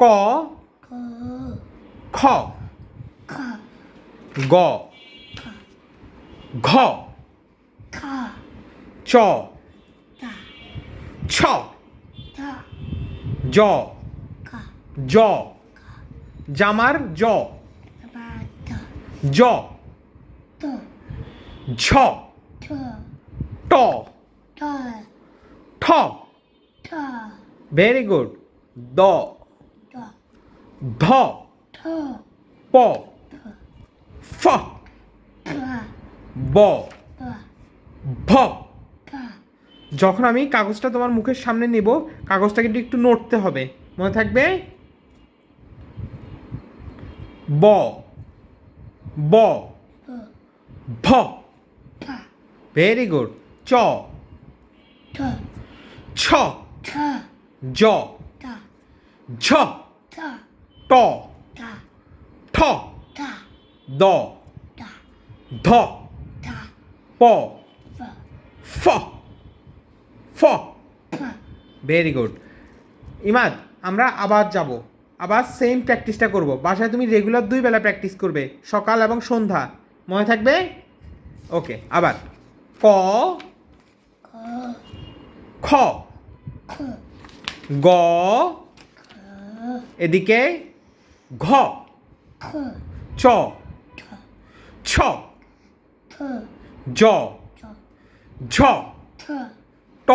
ক? খ। গ। ঘ। চ। ছ। জ। জ। জামার জ। জ। ঝ। ট। ঠ। ভেরি গুড দ। ধ, প, ফ, ব, ভ। যখন আমি কাগজটা তোমার মুখের সামনে নেব কিন্তু একটু নড়তে হবে। মনে থাকবে? ব ব, ভ। ভেরি গুড চ, ছ ঝ ঝ। ট। ঠ। দ। ধ। প। ফ। ফ। ভেরি গুড ইমাদ আমরা আবার যাব। আবার সেম প্র্যাকটিসটা করব। বাসায় তুমি রেগুলার দুই বেলা প্র্যাকটিস করবে সকাল এবং সন্ধ্যা। মনে থাকবে? ওকে আবার। ক। খ। গ। এদিকে ঘ খ চ ঠ ছ ঠ জ ঝ ঝ ঠ ট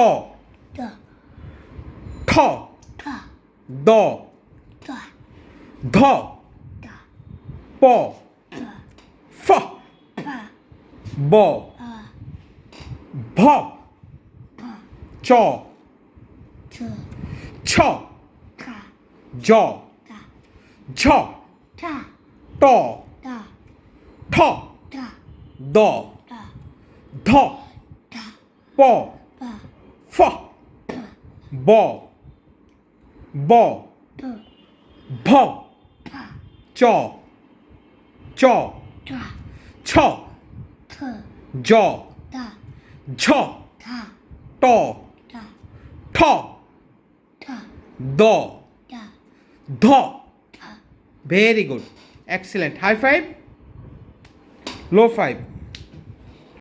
ট ঠ ঠ দ ড ध ध प फ ब भ च छ ज 跳跳，倒倒，跳跳，倒倒，跳跳，放放，抱抱，抱抱，抱叫叫，跳跳，叫跳跳，倒倒，跳跳，倒倒，倒。very good excellent high five low five